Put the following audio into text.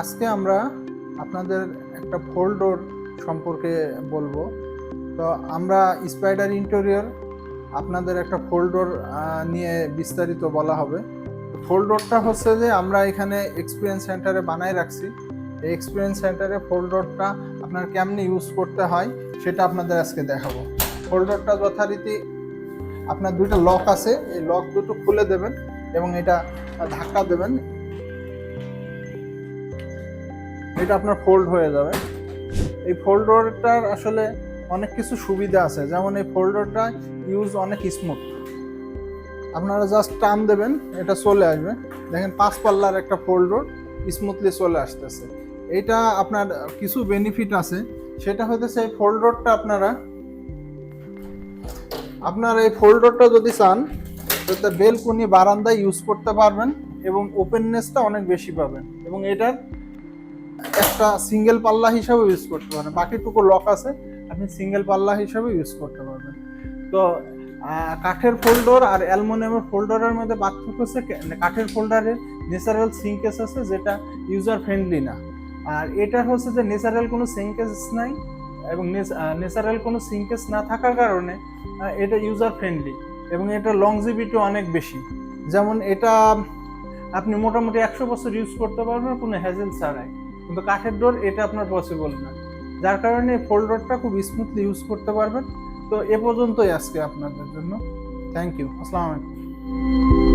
আজকে আমরা আপনাদের একটা ফোল্ডোর সম্পর্কে বলব। তো আমরা স্পাইডার ইন্টেরিয়র আপনাদের একটা ফোল্ডোর নিয়ে বিস্তারিত বলা হবে। ফোল্ডোরটা হচ্ছে যে আমরা এখানে এক্সপিরিয়েন্স সেন্টারে বানাই রাখছি। এই এক্সপিরিয়েন্স সেন্টারে ফোল্ডোরটা আপনার কেমনি ইউজ করতে হয় সেটা আপনাদের আজকে দেখাবো। ফোল্ডোরটা যথারীতি আপনার দুইটা লক আছে। এই লক দুটো খুলে দেবেন এবং এটা ধাক্কা দেবেন। এটা আপনার ফোল্ড হয়ে যাবে। এই ফোল্ডরটার আসলে অনেক কিছু সুবিধা আছে। যেমন এই ফোল্ডরটা ইউজ অনেক স্মুথ আপনারা জাস্ট টান দেবেন, এটা চলে আসবে। দেখেন পাঁচ পাল্লার একটা ফোল্ডর স্মুথলি চলে আসতেছে। এটা আপনার কিছু বেনিফিট আছে। সেটা হতেছে এই ফোল্ডরটা আপনারা, আপনার এই ফোল্ডরটা যদি চান তাতে বেলকুনি বারান্দায় ইউজ করতে পারবেন এবং ওপেননেসটা অনেক বেশি পাবেন। এবং এটার একটা সিঙ্গেল পাল্লা হিসাবে ইউজ করতে পারেন বাকিটুকু লক আছে, আপনি সিঙ্গেল পাল্লা হিসাবে ইউজ করতে পারবেন। তো কাঠের ফোল্ডার আর অ্যালমোনিয়ামের ফোল্ডারের মধ্যে পার্থক্য হচ্ছে কে- কাঠের ফোল্ডারের ন্যাচারাল সিঙ্কেস আছে যেটা ইউজার ফ্রেন্ডলি না। আর এটা হচ্ছে যে ন্যাচারাল কোনো সিঙ্কেস নাই এবং ন্যাচারাল কোনো সিঙ্কেস না থাকার কারণে এটা ইউজার ফ্রেন্ডলি এবং এটা লংজিভিটি অনেক বেশি। যেমন এটা আপনি মোটামুটি একশো বছর ইউজ করতে পারবেন, কোনো হ্যাজেল ছাড়াই। কিন্তু কাঠের ডোর এটা আপনার পসিবল না। যার কারণে ফোল্ডরটা খুব স্মুথলি ইউজ করতে পারবেন। তো এ পর্যন্তই আজকে আপনাদের জন্য। থ্যাংক ইউ আসসালামু আলাইকুম।